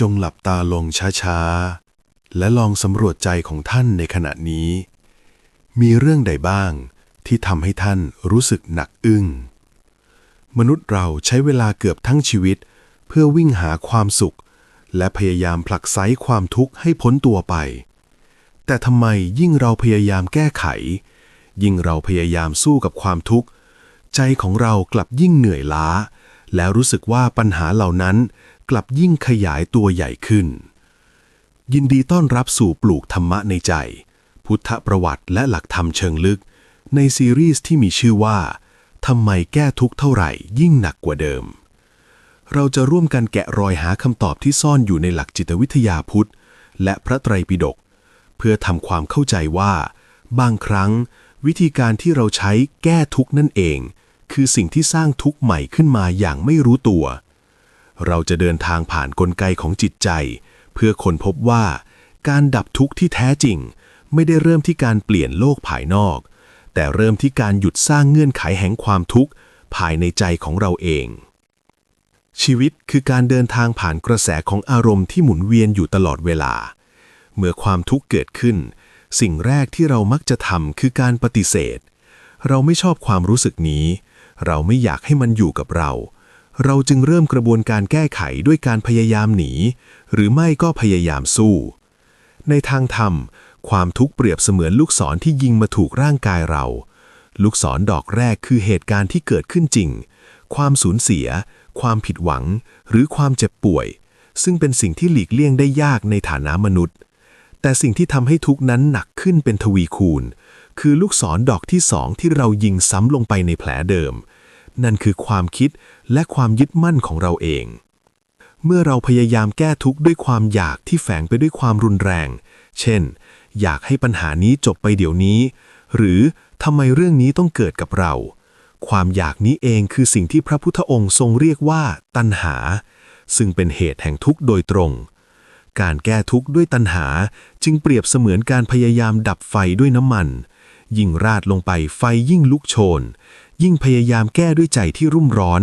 จงหลับตาลงช้าๆ และลองสำรวจใจของท่านในขณะนี้ มีเรื่องใดบ้างที่ทำให้ท่านรู้สึกหนักอึ้ง มนุษย์เราใช้เวลาเกือบทั้งชีวิต เพื่อวิ่งหาความสุข และพยายามผลักไสความทุกข์ให้พ้นตัวไป แต่ทำไมยิ่งเราพยายามแก้ไข ยิ่งเราพยายามสู้กับความทุกข์ ใจของเรากลับยิ่งเหนื่อยล้า แล้วรู้สึกว่าปัญหาเหล่านั้น กลับยิ่งขยายตัวใหญ่ขึ้น ยินดีต้อนรับสู่ปลูกธรรมะในใจ พุทธประวัติและหลักธรรมเชิงลึก ในซีรีส์ที่มีชื่อว่าทำไมแก้ทุกข์เท่าไหร่ยิ่งหนักกว่าเดิม เราจะร่วมกันแกะรอยหาคำตอบที่ซ่อนอยู่ในหลักจิตวิทยาพุทธ และพระไตรปิฎกเพื่อทำความเข้าใจว่า บางครั้ง วิธีการที่เราใช้แก้ทุกข์นั่นเอง คือสิ่งที่สร้างทุกข์ใหม่ขึ้นมาอย่างไม่รู้ตัว เราจะเดินทางผ่านนกลไกของจิตใจ เพื่อค้นพบว่า การดับทุกข์ที่แท้จริง ไม่ได้เริ่มที่การเปลี่ยนโลกภายนอก แต่เริ่มที่การหยุดสร้างเงื่อนไขแห่งความทุกข์ภายในใจของเราเอง ชีวิตคือการเดินทางผ่านกระแสของอารมณ์ที่หมุนเวียนอยู่ตลอดเวลา เมื่อความทุกข์เกิดขึ้น สิ่งแรกที่เรามักจะทำคือการปฏิเสธ เราไม่ชอบความรู้สึกนี้ เราไม่อยากให้มันอยู่กับเรา เราจึงเริ่มกระบวนการแก้ไขด้วยการพยายามหนี หรือไม่ก็พยายามสู้ ในทางธรรม ความทุกข์เปรียบเสมือนลูกศรที่ยิงมาถูกร่างกายเรา ลูกศรดอกแรกคือเหตุการณ์ที่เกิดขึ้นจริง ความสูญเสีย ความผิดหวัง หรือความเจ็บป่วย ซึ่งเป็นสิ่งที่หลีกเลี่ยงได้ยากในฐานะมนุษย์ แต่สิ่งที่ทำให้ทุกนั้นหนักขึ้นเป็นทวีคูณ คือลูกศรดอกที่สองที่เรายิงซ้ำลงไปในแผลเดิม นั่นคือความคิดและความยึดมั่นของเราเอง เมื่อเราพยายามแก้ทุกข์ด้วยความอยากที่แฝงไปด้วยความรุนแรง เช่น อยากให้ปัญหานี้จบไปเดี๋ยวนี้ หรือทำไมเรื่องนี้ต้องเกิดกับเรา ความอยากนี้เองคือสิ่งที่พระพุทธองค์ทรงเรียกว่า ตัณหา ซึ่งเป็นเหตุแห่งทุกข์โดยตรง การแก้ทุกข์ด้วยตัณหาจึงเปรียบเสมือนการพยายามดับไฟด้วยน้ำมัน ยิ่งราดลงไปไฟยิ่งลุกโชน ยิ่งพยายามแก้ด้วยใจที่รุ่มร้อน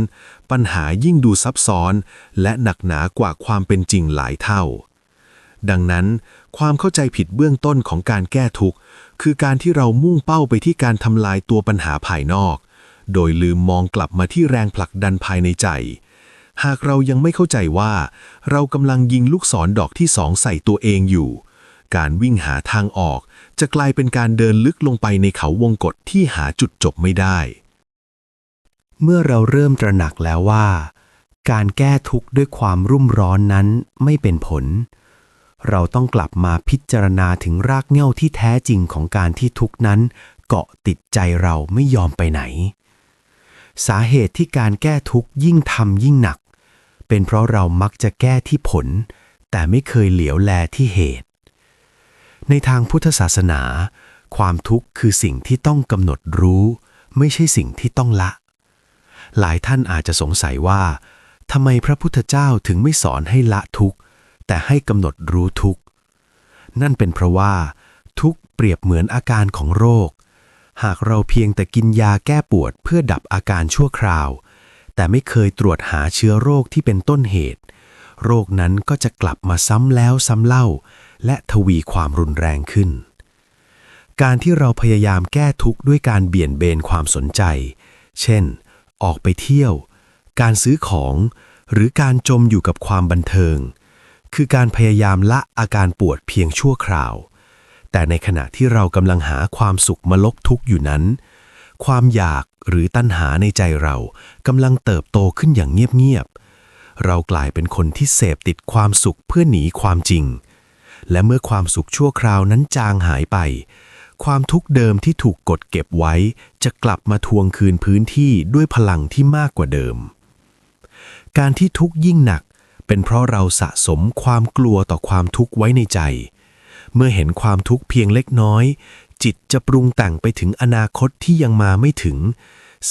ปัญหายิ่งดูซับซ้อน และหนักหนากว่าความเป็นจริงหลายเท่า ดังนั้น ความเข้าใจผิดเบื้องต้นของการแก้ทุกข์คือการที่เรามุ่งเป้าไปที่การทำลายตัวปัญหาภายนอก โดยลืมมองกลับมาที่แรงผลักดันภายในใจ หากเรายังไม่เข้าใจว่า เรากำลังยิงลูกศรดอกที่สองใส่ตัวเองอยู่การวิ่งหาทางออก จะกลายเป็นการเดินลึกลงไปในเขาวงกฏที่หาจุดจบไม่ได้ เมื่อเราเริ่มตระหนักแล้วว่า การแก้ทุกข์ด้วยความรุ่มร้อนนั้นไม่เป็นผล เราต้องกลับมาพิจารณาถึงรากเหง้าที่แท้จริงของการที่ทุกข์นั้น เกาะติดใจเราไม่ยอมไปไหน สาเหตุที่การแก้ทุกข์ยิ่งทำยิ่งหนัก เป็นเพราะเรามักจะแก้ที่ผล แต่ไม่เคยเหลียวแลที่เหตุ ในทางพุทธศาสนา ความทุกข์คือสิ่งที่ต้องกำหนดรู้ ไม่ใช่สิ่งที่ต้องละ หลายท่านอาจจะสงสัยว่าทำไมพระพุทธเจ้าถึงไม่สอนให้ละทุกข์แต่ให้กำหนดรู้ทุกข์ นั่นเป็นเพราะว่า ทุกข์เปรียบเหมือนอาการของโรค หากเราเพียงแต่กินยาแก้ปวดเพื่อดับอาการชั่วคราว แต่ไม่เคยตรวจหาเชื้อโรคที่เป็นต้นเหตุ โรคนั้นก็จะกลับมาซ้ำแล้วซ้ำเล่า และทวีความรุนแรงขึ้น การที่เราพยายามแก้ทุกข์ด้วยการเบี่ยนเบนความสนใจ เช่น ออกไปเที่ยว การซื้อของ หรือการจมอยู่กับความบันเทิง คือการพยายามละอาการปวดเพียงชั่วคราว แต่ในขณะที่เรากำลังหาความสุขมาลบทุกข์อยู่นั้น ความอยากหรือตัณหาในใจเรากำลังเติบโตขึ้นอย่างเงียบๆ เรากลายเป็นคนที่เสพติดความสุขเพื่อหนีความจริง และเมื่อความสุขชั่วคราวนั้นจางหายไป ความทุกข์เดิมที่ถูกกดเก็บไว้ จะกลับมาทวงคืนพื้นที่ด้วยพลังที่มากกว่าเดิม การที่ทุกข์ยิ่งหนัก เป็นเพราะเราสะสมความกลัวต่อความทุกข์ไว้ในใจ เมื่อเห็นความทุกข์เพียงเล็กน้อย จิตจะปรุงแต่งไปถึงอนาคตที่ยังมาไม่ถึง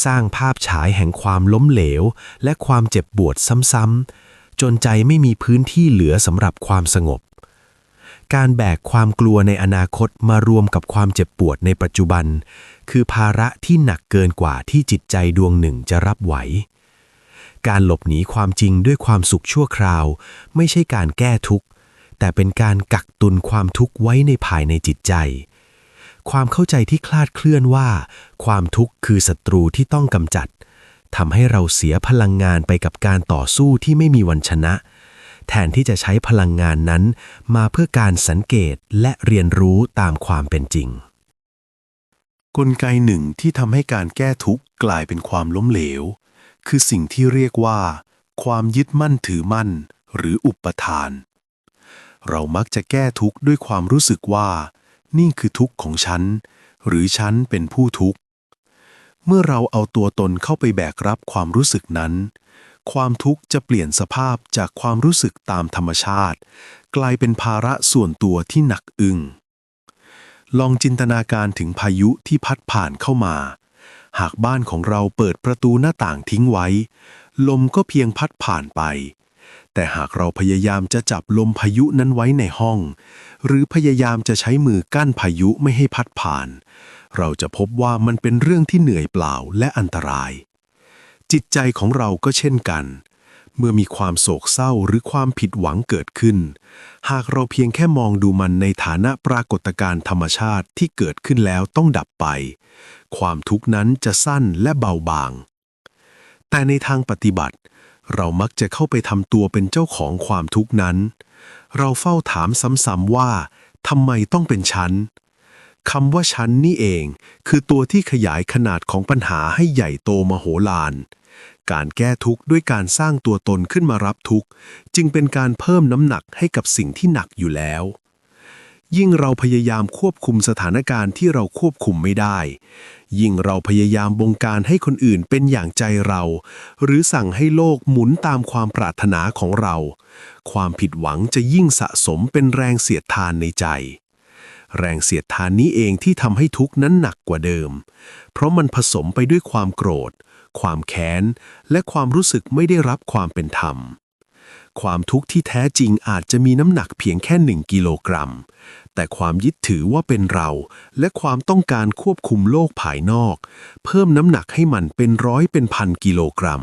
สร้างภาพฉายแห่งความล้มเหลว และความเจ็บปวดซ้ำๆจนใจไม่มีพื้นที่เหลือสำหรับความสงบ การแบกความกลัวในอนาคตมารวมกับความเจ็บปวดในปัจจุบัน คือภาระที่หนักเกินกว่าที่จิตใจดวงหนึ่งจะรับไหว การหลบหนีความจริงด้วยความสุขชั่วคราว ไม่ใช่การแก้ทุกข์ แต่เป็นการกักตุนความทุกข์ไว้ในภายในจิตใจ ความเข้าใจที่คลาดเคลื่อนว่า ความทุกข์คือศัตรูที่ต้องกำจัดทำให้เราเสียพลังงานไปกับการต่อสู้ที่ไม่มีวันชนะ แทนที่จะใช้พลังงานนั้น มาเพื่อการสังเกตและเรียนรู้ตามความเป็นจริง กลไกหนึ่งที่ทำให้การแก้ทุกข์กลายเป็นความล้มเหลว คือสิ่งที่เรียกว่า ความยึดมั่นถือมั่น หรืออุปทาน เรามักจะแก้ทุกข์ด้วยความรู้สึกว่า นี่คือทุกข์ของฉัน หรือฉันเป็นผู้ทุกข์เมื่อเราเอาตัวตนเข้าไปแบกรับความรู้สึกนั้น ความทุกข์จะเปลี่ยนสภาพจากความรู้สึกตามธรรมชาติ กลายเป็นภาระส่วนตัวที่หนักอึ้งลองจินตนาการถึงพายุที่พัดผ่านเข้ามา หากบ้านของเราเปิดประตูหน้าต่างทิ้งไว้ ลมก็เพียงพัดผ่านไป แต่หากเราพยายามจะจับลมพายุนั้นไว้ในห้อง หรือพยายามจะใช้มือกั้นพายุไม่ให้พัดผ่าน เราจะพบว่ามันเป็นเรื่องที่เหนื่อยเปล่าและอันตราย จิตใจของเราก็เช่นกัน เมื่อมีความโศกเศร้าหรือความผิดหวังเกิดขึ้น หากเราเพียงแค่มองดูมันในฐานะปรากฏการณ์ธรรมชาติที่เกิดขึ้นแล้วต้องดับไป ความทุกข์นั้นจะสั้นและเบาบาง แต่ในทางปฏิบัติ เรามักจะเข้าไปทำตัวเป็นเจ้าของความทุกข์นั้น เราเฝ้าถามซ้ำๆว่าทำไมต้องเป็นฉัน คำว่าฉันนี่เอง คือตัวที่ขยายขนาดของปัญหาให้ใหญ่โตมโหฬารการแก้ทุกข์ด้วยการสร้างตัวตนขึ้นมารับทุกข์ จึงเป็นการเพิ่มน้ำหนักให้กับสิ่งที่หนักอยู่แล้ว ยิ่งเราพยายามควบคุมสถานการณ์ที่เราควบคุมไม่ได้ ยิ่งเราพยายามบงการให้คนอื่นเป็นอย่างใจเรา หรือสั่งให้โลกหมุนตามความปรารถนาของเรา ความผิดหวังจะยิ่งสะสมเป็นแรงเสียดทานในใจ แรงเสียดทานนี้เองที่ทำให้ทุกข์นั้นหนักกว่าเดิม เพราะมันผสมไปด้วยความโกรธ ความแค้น และความรู้สึกไม่ได้รับความเป็นธรรม ความทุกข์ที่แท้จริงอาจจะมีน้ำหนักเพียงแค่หนึ่งกิโลกรัม แต่ความยึดถือว่าเป็นเรา และความต้องการควบคุมโลกภายนอก เพิ่มน้ำหนักให้มันเป็นร้อยเป็นพันกิโลกรัม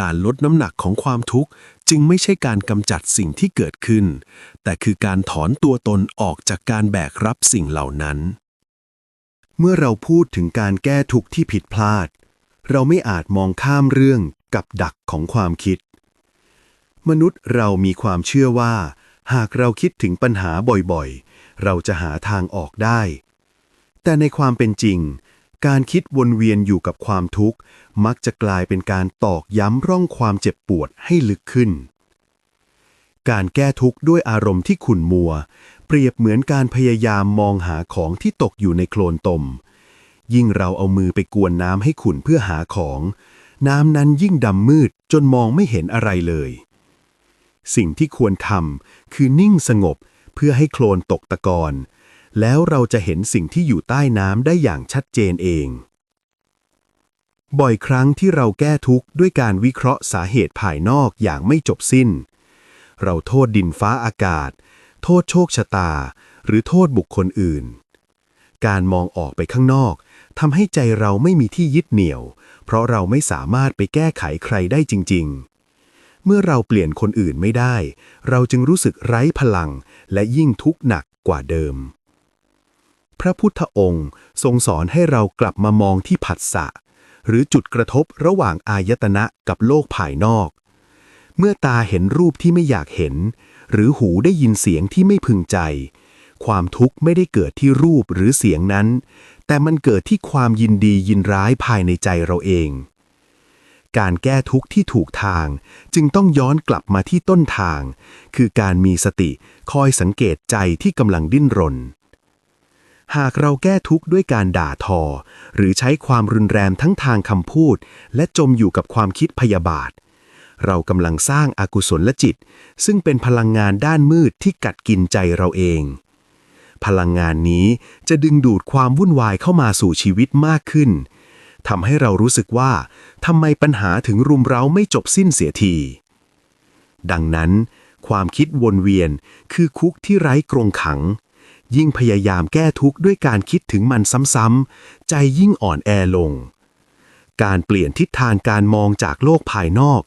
การลดน้ำหนักของความทุกข์ จึงไม่ใช่การกำจัดสิ่งที่เกิดขึ้น แต่คือการถอนตัวตนออกจากการแบกรับสิ่งเหล่านั้น เมื่อเราพูดถึงการแก้ทุกข์ที่ผิดพลาด เราไม่อาจมองข้ามเรื่องกับดักของความคิด มนุษย์เรามีความเชื่อว่า หากเราคิดถึงปัญหาบ่อยๆ เราจะหาทางออกได้ แต่ในความเป็นจริง การคิดวนเวียนอยู่กับความทุกข์ มักจะกลายเป็นการตอกย้ำร่องความเจ็บปวดให้ลึกขึ้น การแก้ทุกข์ด้วยอารมณ์ที่ขุ่นมัว เปรียบเหมือนการพยายามมองหาของที่ตกอยู่ในโคลนตม ยิ่งเราเอามือไปกวนน้ำให้ขุ่นเพื่อหาของ น้ำนั้นยิ่งดำมืดจนมองไม่เห็นอะไรเลย สิ่งที่ควรทำคือนิ่งสงบเพื่อให้โคลนตกตะกอน แล้วเราจะเห็นสิ่งที่อยู่ใต้น้ำได้อย่างชัดเจนเอง บ่อยครั้งที่เราแก้ทุกข์ด้วยการวิเคราะห์สาเหตุภายนอกอย่างไม่จบสิ้น เราโทษดินฟ้าอากาศ โทษโชคชะตา หรือโทษบุคคลอื่น การมองออกไปข้างนอกทำให้ใจเราไม่มีที่ยึดเหนี่ยว เพราะเราไม่สามารถไปแก้ไขใครได้จริง ๆเมื่อเราเปลี่ยนคนอื่นไม่ได้ เราจึงรู้สึกไร้พลังและยิ่งทุกข์หนักกว่าเดิม พระพุทธองค์ ทรงสอนให้เรากลับมามองที่ผัสสะ หรือจุดกระทบระหว่างอายตนะกับโลกภายนอก เมื่อตาเห็นรูปที่ไม่อยากเห็น หรือหูได้ยินเสียงที่ไม่พึงใจ ความทุกข์ไม่ได้เกิดที่รูปหรือเสียงนั้น แต่มันเกิดที่ความยินดียินร้ายภายในใจเราเอง การแก้ทุกข์ที่ถูกทางจึงต้องย้อนกลับมาที่ต้นทาง คือการมีสติคอยสังเกตใจที่กำลังดิ้นรน หากเราแก้ทุกข์ด้วยการด่าทอ หรือใช้ความรุนแรงทั้งทางคำพูด และจมอยู่กับความคิดพยาบาท เรากำลังสร้างอากุศลลจิต ซึ่งเป็นพลังงานด้านมืดที่กัดกินใจเราเอง พลังงานนี้จะดึงดูดความวุ่นวายเข้ามาสู่ชีวิตมากขึ้นทำให้เรารู้สึกว่าทำไมปัญหาถึงรุมเร้าไม่จบสิ้นเสียที ดังนั้น ความคิดวนเวียนคือคุกที่ไร้กรงขัง ยิ่งพยายามแก้ทุกข์ด้วยการคิดถึงมันซ้ำๆใจยิ่งอ่อนแอลง การเปลี่ยนทิศทางการมองจากโลกภายนอก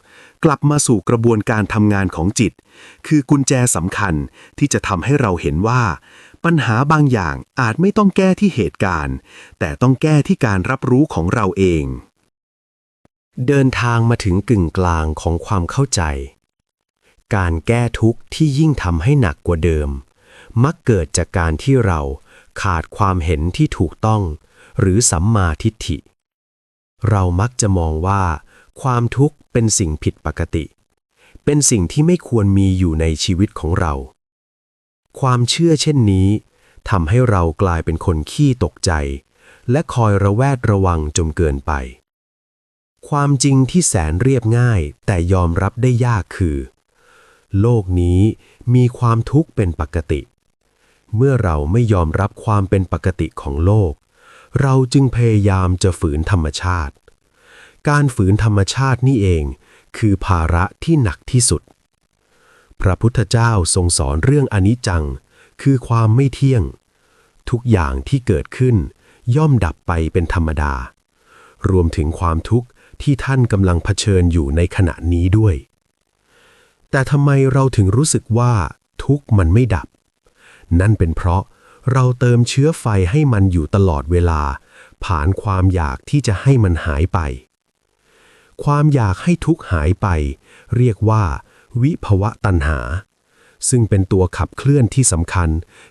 กลับมาสู่กระบวนการทำงานของจิต คือกุญแจสำคัญที่จะทำให้เราเห็นว่า ปัญหาบางอย่างอาจไม่ต้องแก้ที่เหตุการณ์ แต่ต้องแก้ที่การรับรู้ของเราเอง เดินทางมาถึงกึ่งกลางของความเข้าใจการแก้ทุกข์ที่ยิ่งทำให้หนักกว่าเดิม มักเกิดจากการที่เราขาดความเห็นที่ถูกต้อง หรือสัมมาทิฏฐิ เรามักจะมองว่า ความทุกข์เป็นสิ่งผิดปกติ เป็นสิ่งที่ไม่ควรมีอยู่ในชีวิตของเรา ความเชื่อเช่นนี้ทำให้เรากลายเป็นคนขี้ตกใจ และคอยระแวดระวังจนเกินไป ความจริงที่แสนเรียบง่ายแต่ยอมรับได้ยากคือ โลกนี้มีความทุกข์เป็นปกติ เมื่อเราไม่ยอมรับความเป็นปกติของโลก เราจึงพยายามจะฝืนธรรมชาติ การฝืนธรรมชาตินี่เอง คือภาระที่หนักที่สุด พระพุทธเจ้าทรงสอนเรื่องอนิจจัง คือความไม่เที่ยง ทุกอย่างที่เกิดขึ้น ย่อมดับไปเป็นธรรมดา รวมถึงความทุกข์ที่ท่านกำลังเผชิญอยู่ในขณะนี้ด้วย แต่ทำไมเราถึงรู้สึกว่า ทุกข์มันไม่ดับ นั่นเป็นเพราะเราเติมเชื้อไฟให้มันอยู่ตลอดเวลา ผ่านความอยากที่จะให้มันหายไป ความอยากให้ทุกหายไป เรียกว่า วิภวะตัณหา ซึ่งเป็นตัวขับเคลื่อนที่สำคัญ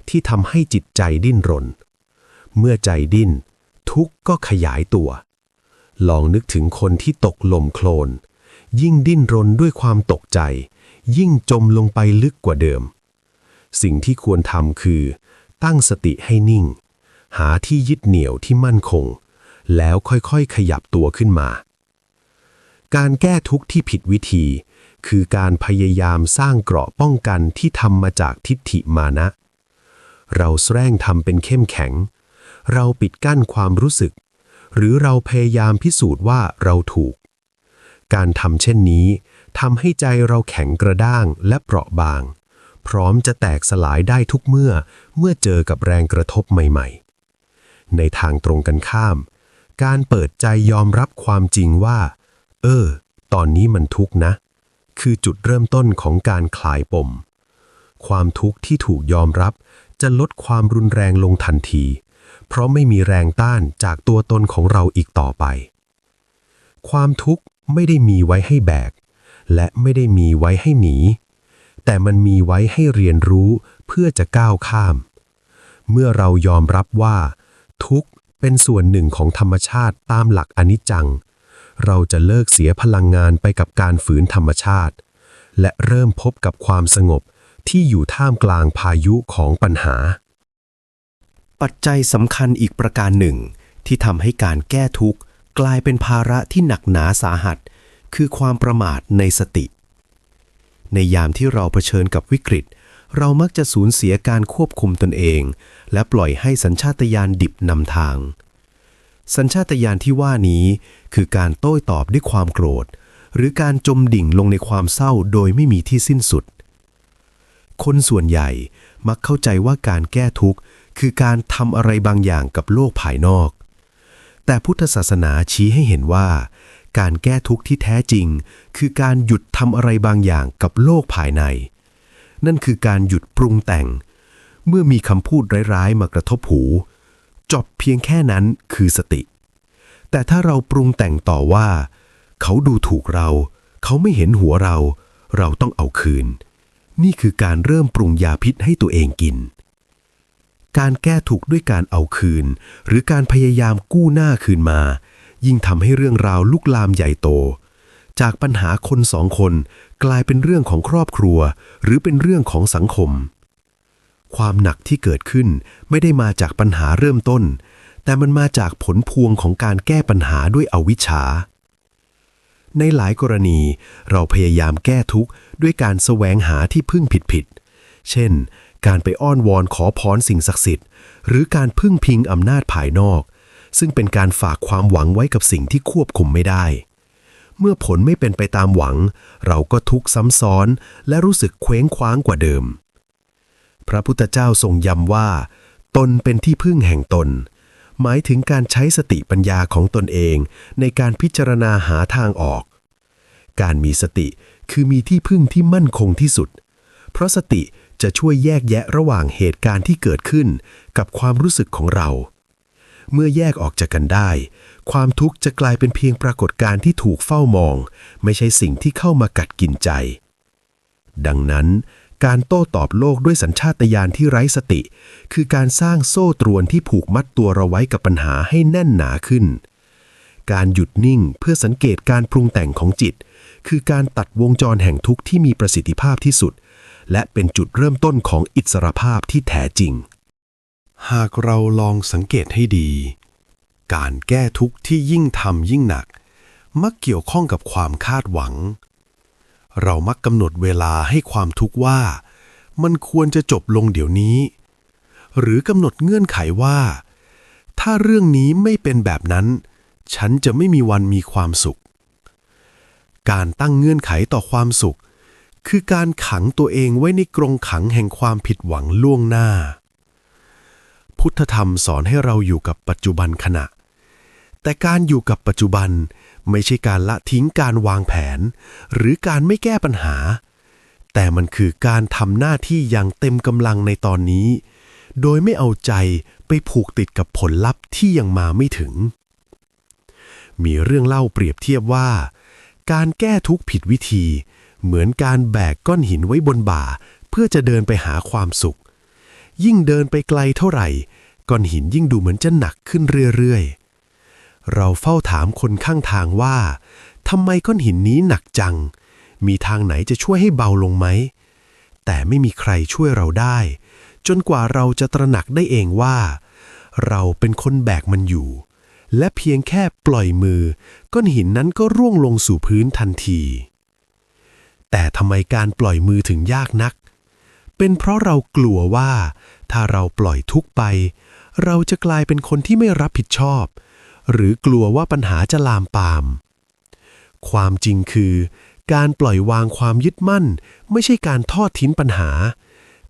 ที่ทำให้จิตใจดิ้นรน เมื่อใจดิ้น ทุกก็ขยายตัว ลองนึกถึงคนที่ตกลมโคลน ยิ่งดิ้นรนด้วยความตกใจ ยิ่งจมลงไปลึกกว่าเดิม สิ่งที่ควรทำคือ ตั้งสติให้นิ่ง หาที่ยึดเหนี่ยวที่มั่นคง แล้วค่อยๆขยับตัวขึ้นมา การแก้ทุกข์ที่ผิดวิธี คือการพยายามสร้างเกราะป้องกันที่ทำมาจากทิฏฐิมานะ เราแสร้งทำเป็นเข้มแข็ง เราปิดกั้นความรู้สึก หรือเราพยายามพิสูจน์ว่าเราถูก การทำเช่นนี้ทำให้ใจเราแข็งกระด้างและเปราะบาง พร้อมจะแตกสลายได้ทุกเมื่อ เมื่อเจอกับแรงกระทบใหม่ๆ ในทางตรงกันข้าม การเปิดใจยอมรับความจริงว่า เออ ตอนนี้มันทุกข์นะ คือจุดเริ่มต้นของการคลายปม ความทุกข์ที่ถูกยอมรับจะลดความรุนแรงลงทันที เพราะไม่มีแรงต้านจากตัวตนของเราอีกต่อไป ความทุกข์ไม่ได้มีไว้ให้แบก และไม่ได้มีไว้ให้หนี แต่มันมีไว้ให้เรียนรู้เพื่อจะก้าวข้าม เมื่อเรายอมรับว่า ทุกข์เป็นส่วนหนึ่งของธรรมชาติตามหลักอนิจจัง เราจะเลิกเสียพลังงานไปกับการฝืนธรรมชาติ และเริ่มพบกับความสงบที่อยู่ท่ามกลางพายุของปัญหา ปัจจัยสำคัญอีกประการหนึ่ง ที่ทำให้การแก้ทุกข์กลายเป็นภาระที่หนักหนาสาหัส คือความประมาทในสติ ในยามที่เราเผชิญกับวิกฤต เรามักจะสูญเสียการควบคุมตนเอง และปล่อยให้สัญชาตญาณดิบนำทาง สัญชาตญาณที่ว่านี้คือการโต้ตอบด้วยความโกรธ หรือการจมดิ่งลงในความเศร้าโดยไม่มีที่สิ้นสุด คนส่วนใหญ่มักเข้าใจว่าการแก้ทุกข์คือการทำอะไรบางอย่างกับโลกภายนอก แต่พุทธศาสนาชี้ให้เห็นว่า การแก้ทุกข์ที่แท้จริง คือการหยุดทำอะไรบางอย่างกับโลกภายใน นั่นคือการหยุดปรุงแต่ง เมื่อมีคำพูดร้ายๆ มากระทบหู จบเพียงแค่นั้นคือสติ แต่ถ้าเราปรุงแต่งต่อว่า เขาดูถูกเรา เขาไม่เห็นหัวเรา เราต้องเอาคืน นี่คือการเริ่มปรุงยาพิษให้ตัวเองกินการแก้ถูกข์ด้วยการเอาคืน หรือการพยายามกู้หน้าคืนมา ยิ่งทำให้เรื่องราวลุกลามใหญ่โต จากปัญหาคนสองคนกลายเป็นเรื่องของครอบครัว หรือเป็นเรื่องของสังคม ความหนักที่เกิดขึ้นไม่ได้มาจากปัญหาเริ่มต้น แต่มันมาจากผลพวงของการแก้ปัญหาด้วยอวิชชาในหลายกรณีเราพยายามแก้ทุกข์ด้วยการแสวงหาที่พึ่งผิดๆ เช่น การไปอ้อนวอนขอพรสิ่งศักดิ์สิทธิ์ หรือการพึ่งพิงอำนาจภายนอก ซึ่งเป็นการฝากความหวังไว้กับสิ่งที่ควบคุมไม่ได้ เมื่อผลไม่เป็นไปตามหวัง เราก็ทุกข์ซ้ำซ้อน และรู้สึกเคว้งคว้างกว่าเดิม พระพุทธเจ้าทรงย้ำว่า ตนเป็นที่พึ่งแห่งตน หมายถึงการใช้สติปัญญาของตนเอง ในการพิจารณาหาทางออก การมีสติคือมีที่พึ่งที่มั่นคงที่สุด เพราะสติจะช่วยแยกแยะระหว่างเหตุการณ์ที่เกิดขึ้น กับความรู้สึกของเรา เมื่อแยกออกจากกันได้ ความทุกข์จะกลายเป็นเพียงปรากฏการณ์ที่ถูกเฝ้ามอง ไม่ใช่สิ่งที่เข้ามากัดกินใจ ดังนั้น การโต้ตอบโลกด้วยสัญชาตญาณที่ไร้สติ คือการสร้างโซ่ตรวนที่ผูกมัดตัวเราไว้กับปัญหาให้แน่นหนาขึ้น การหยุดนิ่งเพื่อสังเกตการปรุงแต่งของจิต คือการตัดวงจรแห่งทุกข์ที่มีประสิทธิภาพที่สุด และเป็นจุดเริ่มต้นของอิสรภาพที่แท้จริง หากเราลองสังเกตให้ดี การแก้ทุกข์ที่ยิ่งทำยิ่งหนัก มักเกี่ยวข้องกับความคาดหวัง เรามักกำหนดเวลาให้ความทุกข์ว่า มันควรจะจบลงเดี๋ยวนี้ หรือกำหนดเงื่อนไขว่า ถ้าเรื่องนี้ไม่เป็นแบบนั้น ฉันจะไม่มีวันมีความสุข การตั้งเงื่อนไขต่อความสุข คือการขังตัวเองไว้ในกรงขังแห่งความผิดหวังล่วงหน้า พุทธธรรมสอนให้เราอยู่กับปัจจุบันขณะ แต่การอยู่กับปัจจุบันไม่ใช่การละทิ้งการวางแผน หรือการไม่แก้ปัญหา แต่มันคือการทำหน้าที่อย่างเต็มกำลังในตอนนี้ โดยไม่เอาใจไปผูกติดกับผลลัพธ์ที่ยังมาไม่ถึง มีเรื่องเล่าเปรียบเทียบว่า การแก้ทุกข์ผิดวิธี เหมือนการแบกก้อนหินไว้บนบ่า เพื่อจะเดินไปหาความสุข ยิ่งเดินไปไกลเท่าไหร่ ก้อนหินยิ่งดูเหมือนจะหนักขึ้นเรื่อยๆ เราเฝ้าถามคนข้างทางว่าทำไมก้อนหินนี้หนักจัง มีทางไหนจะช่วยให้เบาลงไหม แต่ไม่มีใครช่วยเราได้ จนกว่าเราจะตระหนักได้เองว่า เราเป็นคนแบกมันอยู่ และเพียงแค่ปล่อยมือ ก้อนหินนั้นก็ร่วงลงสู่พื้นทันที แต่ทำไมการปล่อยมือถึงยากนัก เป็นเพราะเรากลัวว่า ถ้าเราปล่อยทุกไป เราจะกลายเป็นคนที่ไม่รับผิดชอบ หรือกลัวว่าปัญหาจะลามปาม ความจริงคือ การปล่อยวางความยึดมั่น ไม่ใช่การทอดทิ้งปัญหา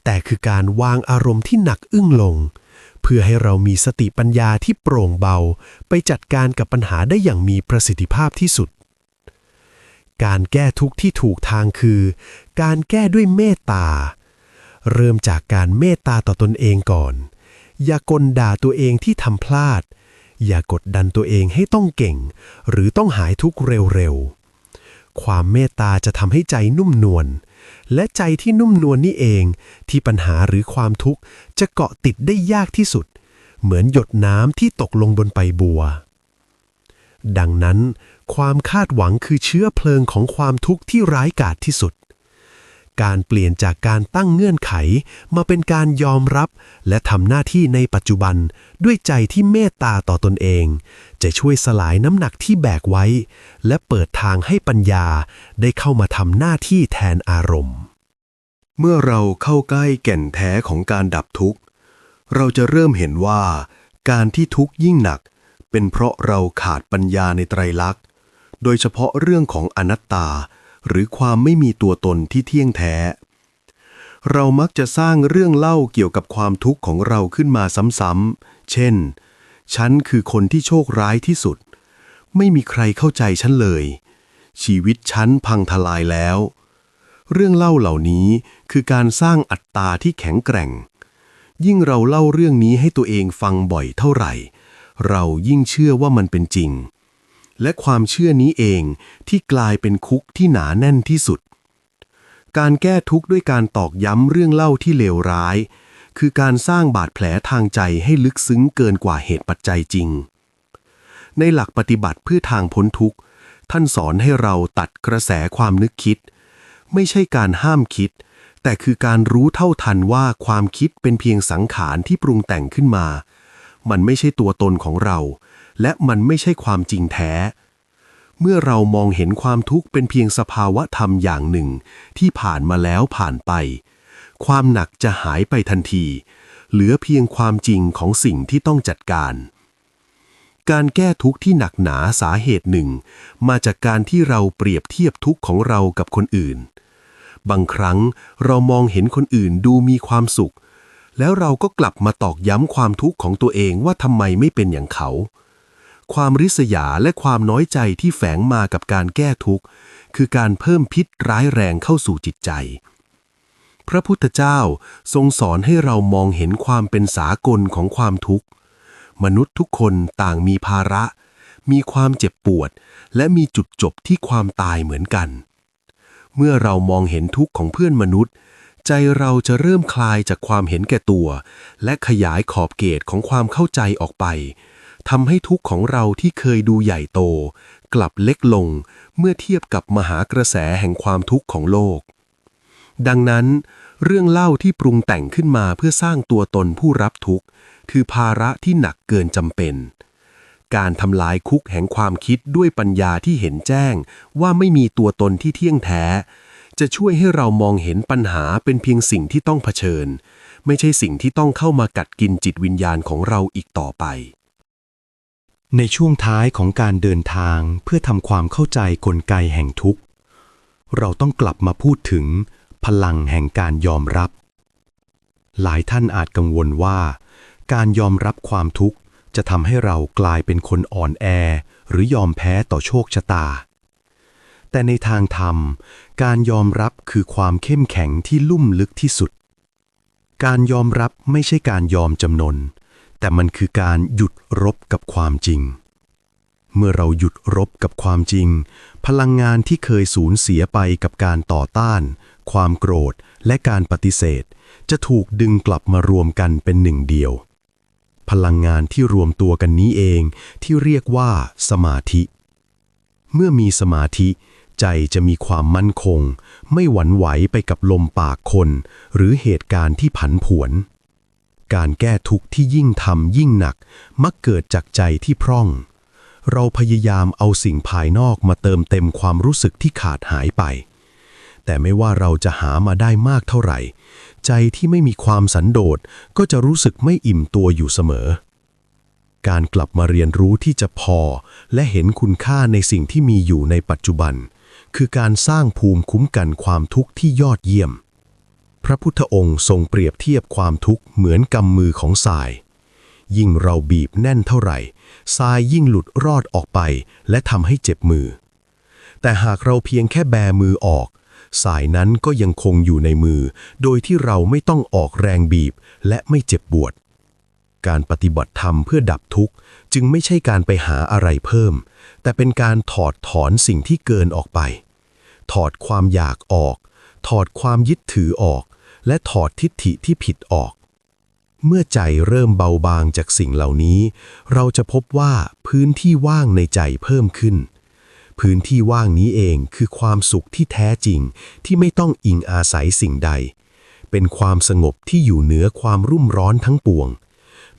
แต่คือการวางอารมณ์ที่หนักอึ้งลง เพื่อให้เรามีสติปัญญาที่โปร่งเบา ไปจัดการกับปัญหาได้อย่างมีประสิทธิภาพที่สุดการแก้ทุกข์ที่ถูกทางคือ การแก้ด้วยเมตตา เริ่มจากการเมตตาต่อตนเองก่อน อย่ากลด่าตัวเองที่ทำพลาด อย่ากดดันตัวเองให้ต้องเก่ง หรือต้องหายทุกเร็วๆ ความเมตตาจะทำให้ใจนุ่มนวล และใจที่นุ่มนวลนี่เอง ที่ปัญหาหรือความทุกข์จะเกาะติดได้ยากที่สุด เหมือนหยดน้ำที่ตกลงบนใบบัว ดังนั้น ความคาดหวังคือเชื้อเพลิงของความทุกข์ที่ร้ายกาจที่สุด การเปลี่ยนจากการตั้งเงื่อนไข มาเป็นการยอมรับ และทำหน้าที่ในปัจจุบัน ด้วยใจที่เมตตาต่อตนเอง จะช่วยสลายน้ำหนักที่แบกไว้ และเปิดทางให้ปัญญาได้เข้ามาทำหน้าที่แทนอารมณ์ เมื่อเราเข้าใกล้แก่นแท้ของการดับทุกข์ เราจะเริ่มเห็นว่า การที่ทุกข์ยิ่งหนัก เป็นเพราะเราขาดปัญญาในไตรลักษณ์ โดยเฉพาะเรื่องของอนัตตา หรือความไม่มีตัวตนที่เที่ยงแท้ เรามักจะสร้างเรื่องเล่าเกี่ยวกับความทุกข์ของเราขึ้นมาซ้ำๆ เช่น ฉันคือคนที่โชคร้ายที่สุด ไม่มีใครเข้าใจฉันเลย ชีวิตฉันพังทลายแล้ว เรื่องเล่าเหล่านี้คือการสร้างอัตตาที่แข็งแกร่ง ยิ่งเราเล่าเรื่องนี้ให้ตัวเองฟังบ่อยเท่าไหร่ เรายิ่งเชื่อว่ามันเป็นจริง และความเชื่อนี้เองที่กลายเป็นคุกที่หนาแน่นที่สุด การแก้ทุกข์ด้วยการตอกย้ำเรื่องเล่าที่เลวร้าย คือการสร้างบาดแผลทางใจให้ลึกซึ้งเกินกว่าเหตุปัจจัยจริง ในหลักปฏิบัติเพื่อทางพ้นทุกข์ ท่านสอนให้เราตัดกระแสความนึกคิด ไม่ใช่การห้ามคิด แต่คือการรู้เท่าทันว่าความคิดเป็นเพียงสังขารที่ปรุงแต่งขึ้นมา มันไม่ใช่ตัวตนของเรา และมันไม่ใช่ความจริงแท้ เมื่อเรามองเห็นความทุกข์เป็นเพียงสภาวะธรรมอย่างหนึ่ง ที่ผ่านมาแล้วผ่านไป ความหนักจะหายไปทันที เหลือเพียงความจริงของสิ่งที่ต้องจัดการ การแก้ทุกข์ที่หนักหนาสาเหตุหนึ่ง มาจากการที่เราเปรียบเทียบทุกข์ของเรากับคนอื่น บางครั้งเรามองเห็นคนอื่นดูมีความสุขแล้วเราก็กลับมาตอกย้ำความทุกข์ของตัวเองว่าทำไมไม่เป็นอย่างเขา ความริษยาและความน้อยใจที่แฝงมากับการแก้ทุกข์ คือการเพิ่มพิษร้ายแรงเข้าสู่จิตใจ พระพุทธเจ้าทรงสอนให้เรามองเห็นความเป็นสากลของความทุกข์ มนุษย์ทุกคนต่างมีภาระ มีความเจ็บปวด และมีจุดจบที่ความตายเหมือนกัน เมื่อเรามองเห็นทุกข์ของเพื่อนมนุษย์ใจเราจะเริ่มคลายจากความเห็นแก่ตัว และขยายขอบเขตของความเข้าใจออกไป ทำให้ทุกข์ของเราที่เคยดูใหญ่โต กลับเล็กลงเมื่อเทียบกับมหากระแสแห่งความทุกข์ของโลก ดังนั้น เรื่องเล่าที่ปรุงแต่งขึ้นมาเพื่อสร้างตัวตนผู้รับทุกข์ คือภาระที่หนักเกินจำเป็น การทำลายคุกแห่งความคิดด้วยปัญญาที่เห็นแจ้ง ว่าไม่มีตัวตนที่เที่ยงแท้ จะช่วยให้เรามองเห็นปัญหาเป็นเพียงสิ่งที่ต้องเผชิญ ไม่ใช่สิ่งที่ต้องเข้ามากัดกินจิตวิญญาณของเราอีกต่อไป ในช่วงท้ายของการเดินทางเพื่อทำความเข้าใจกลไกแห่งทุกข์ เราต้องกลับมาพูดถึงพลังแห่งการยอมรับ หลายท่านอาจกังวลว่า การยอมรับความทุกข์จะทำให้เรากลายเป็นคนอ่อนแอ หรือยอมแพ้ต่อโชคชะตา แต่ในทางธรรม การยอมรับคือความเข้มแข็งที่ลุ่มลึกที่สุด การยอมรับไม่ใช่การยอมจำนน แต่มันคือการหยุดรบกับความจริง เมื่อเราหยุดรบกับความจริง พลังงานที่เคยสูญเสียไปกับการต่อต้าน ความโกรธและการปฏิเสธ จะถูกดึงกลับมารวมกันเป็นหนึ่งเดียว พลังงานที่รวมตัวกันนี้เองที่เรียกว่าสมาธิ เมื่อมีสมาธิใจจะมีความมั่นคง ไม่หวั่นไหวไปกับลมปากคน หรือเหตุการณ์ที่ผันผวน การแก้ทุกข์ที่ยิ่งทำยิ่งหนัก มักเกิดจากใจที่พร่อง เราพยายามเอาสิ่งภายนอกมาเติมเต็มความรู้สึกที่ขาดหายไป แต่ไม่ว่าเราจะหามาได้มากเท่าไหร่ ใจที่ไม่มีความสันโดษก็จะรู้สึกไม่อิ่มตัวอยู่เสมอ การกลับมาเรียนรู้ที่จะพอ และเห็นคุณค่าในสิ่งที่มีอยู่ในปัจจุบัน คือการสร้างภูมิคุ้มกันความทุกข์ที่ยอดเยี่ยม พระพุทธองค์ทรงเปรียบเทียบความทุกข์เหมือนกำมือของทราย ยิ่งเราบีบแน่นเท่าไหร่ทรายยิ่งหลุดรอดออกไปและทำให้เจ็บมือ แต่หากเราเพียงแค่แบมือออก สายนั้นก็ยังคงอยู่ในมือ โดยที่เราไม่ต้องออกแรงบีบและไม่เจ็บปวด การปฏิบัติธรรมเพื่อดับทุกข์จึงไม่ใช่การไปหาอะไรเพิ่ม แต่เป็นการถอดถอนสิ่งที่เกินออกไป ถอดความอยากออก ถอดความยึดถือออก และถอดทิฏฐิที่ผิดออก เมื่อใจเริ่มเบาบางจากสิ่งเหล่านี้ เราจะพบว่าพื้นที่ว่างในใจเพิ่มขึ้น พื้นที่ว่างนี้เองคือความสุขที่แท้จริงที่ไม่ต้องอิงอาศัยสิ่งใด เป็นความสงบที่อยู่เหนือความรุ่มร้อนทั้งปวง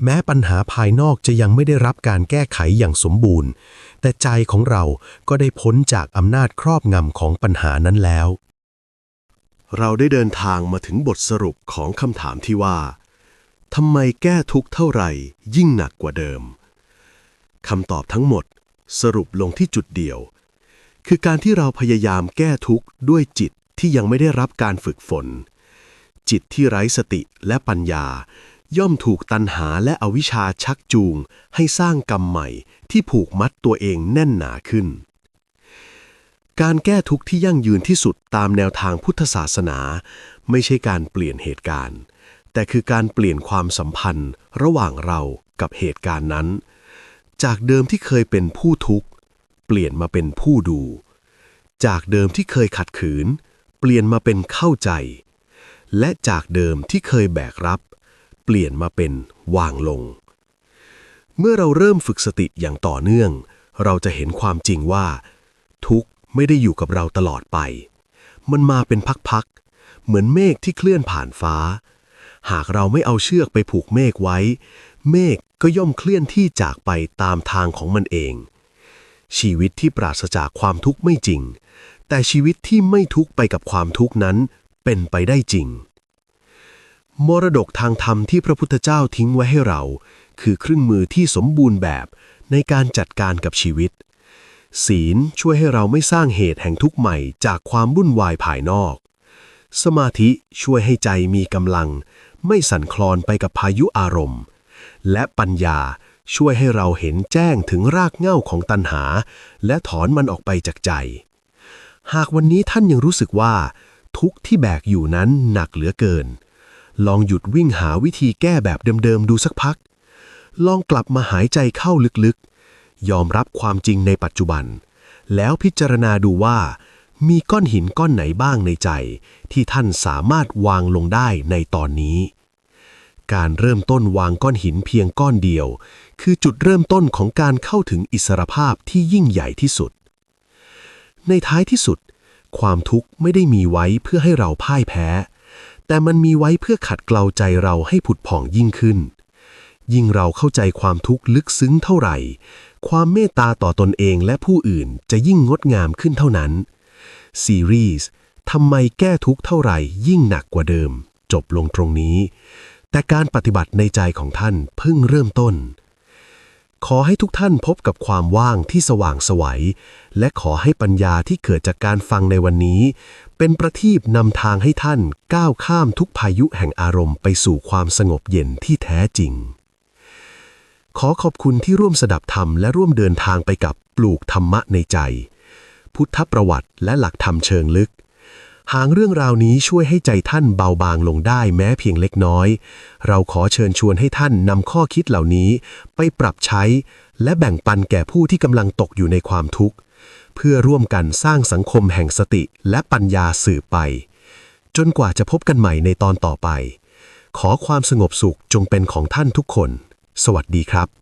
แม้ปัญหาภายนอกจะยังไม่ได้รับการแก้ไขอย่างสมบูรณ์ แต่ใจของเราก็ได้พ้นจากอำนาจครอบงำของปัญหานั้นแล้ว เราได้เดินทางมาถึงบทสรุปของคำถามที่ว่าทำไมแก้ทุกเท่าไหร่ยิ่งหนักกว่าเดิมคำตอบทั้งหมดสรุปลงที่จุดเดียว คือการที่เราพยายามแก้ทุกข์ด้วยจิตที่ยังไม่ได้รับการฝึกฝน จิตที่ไร้สติและปัญญา ย่อมถูกตันหาและอวิชชาชักจูง ให้สร้างกรรมใหม่ที่ผูกมัดตัวเองแน่นหนาขึ้น การแก้ทุกข์ที่ยั่งยืนที่สุดตามแนวทางพุทธศาสนา ไม่ใช่การเปลี่ยนเหตุการณ์ แต่คือการเปลี่ยนความสัมพันธ์ ระหว่างเรากับเหตุการณ์นั้น จากเดิมที่เคยเป็นผู้ทุกข์ เปลี่ยนมาเป็นผู้ดู จากเดิมที่เคยขัดขืน เปลี่ยนมาเป็นเข้าใจ และจากเดิมที่เคยแบกรับ เปลี่ยนมาเป็นวางลง เมื่อเราเริ่มฝึกสติอย่างต่อเนื่อง เราจะเห็นความจริงว่า ทุกข์ ไม่ได้อยู่กับเราตลอดไป มันมาเป็นพักๆ เหมือนเมฆที่เคลื่อนผ่านฟ้า หากเราไม่เอาเชือกไปผูกเมฆไว้ เมฆก็ย่อมเคลื่อนที่จากไปตามทางของมันเอง ชีวิตที่ปราศจากความทุกข์ไม่จริง แต่ชีวิตที่ไม่ทุกข์ไปกับความทุกข์นั้นเป็นไปได้จริง มรดกทางธรรมที่พระพุทธเจ้าทิ้งไว้ให้เรา คือเครื่องมือที่สมบูรณ์แบบในการจัดการกับชีวิต ศีลช่วยให้เราไม่สร้างเหตุแห่งทุกข์ใหม่จากความวุ่นวายภายนอก สมาธิช่วยให้ใจมีกำลัง ไม่สั่นคลอนไปกับพายุอารมณ์ และปัญญาช่วยให้เราเห็นแจ้งถึงรากเหง้าของตัณหา และถอนมันออกไปจากใจ หากวันนี้ท่านยังรู้สึกว่า ทุกข์ที่แบกอยู่นั้นหนักเหลือเกิน ลองหยุดวิ่งหาวิธีแก้แบบเดิมๆดูสักพัก ลองกลับมาหายใจเข้าลึกๆ ยอมรับความจริงในปัจจุบัน แล้วพิจารณาดูว่า มีก้อนหินก้อนไหนบ้างในใจ ที่ท่านสามารถวางลงได้ในตอนนี้ การเริ่มต้นวางก้อนหินเพียงก้อนเดียว คือจุดเริ่มต้นของการเข้าถึงอิสรภาพที่ยิ่งใหญ่ที่สุด ในท้ายที่สุด ความทุกข์ไม่ได้มีไว้เพื่อให้เราพ่ายแพ้ แต่มันมีไว้เพื่อขัดเกลาใจเราให้ผุดผ่องยิ่งขึ้นยิ่งเราเข้าใจความทุกข์ลึกซึ้งเท่าไหร่ ความเมตตาต่อตนเองและผู้อื่นจะยิ่งงดงามขึ้นเท่านั้น ซีรีส์ทำไมแก้ทุกข์เท่าไหร่ยิ่งหนักกว่าเดิม จบลงตรงนี้ แต่การปฏิบัติในใจของท่านเพิ่งเริ่มต้น ขอให้ทุกท่านพบกับความว่างที่สว่างไสวัย และขอให้ปัญญาที่เกิดจากการฟังในวันนี้ เป็นประทีปนำทางให้ท่านก้าวข้ามทุกพายุแห่งอารมณ์ไปสู่ความสงบเย็นที่แท้จริง ขอขอบคุณที่ร่วมสดับธรรมและร่วมเดินทางไปกับปลูกธรรมะในใจ พุทธประวัติและหลักธรรมเชิงลึก หากเรื่องราวนี้ช่วยให้ใจท่านเบาบางลงได้แม้เพียงเล็กน้อย เราขอเชิญชวนให้ท่านนำข้อคิดเหล่านี้ ไปปรับใช้ และแบ่งปันแก่ผู้ที่กำลังตกอยู่ในความทุกข์ เพื่อร่วมกันสร้างสังคมแห่งสติและปัญญาสืบไป จนกว่าจะพบกันใหม่ในตอนต่อไป ขอความสงบสุขจงเป็นของท่านทุกคน สวัสดีครับ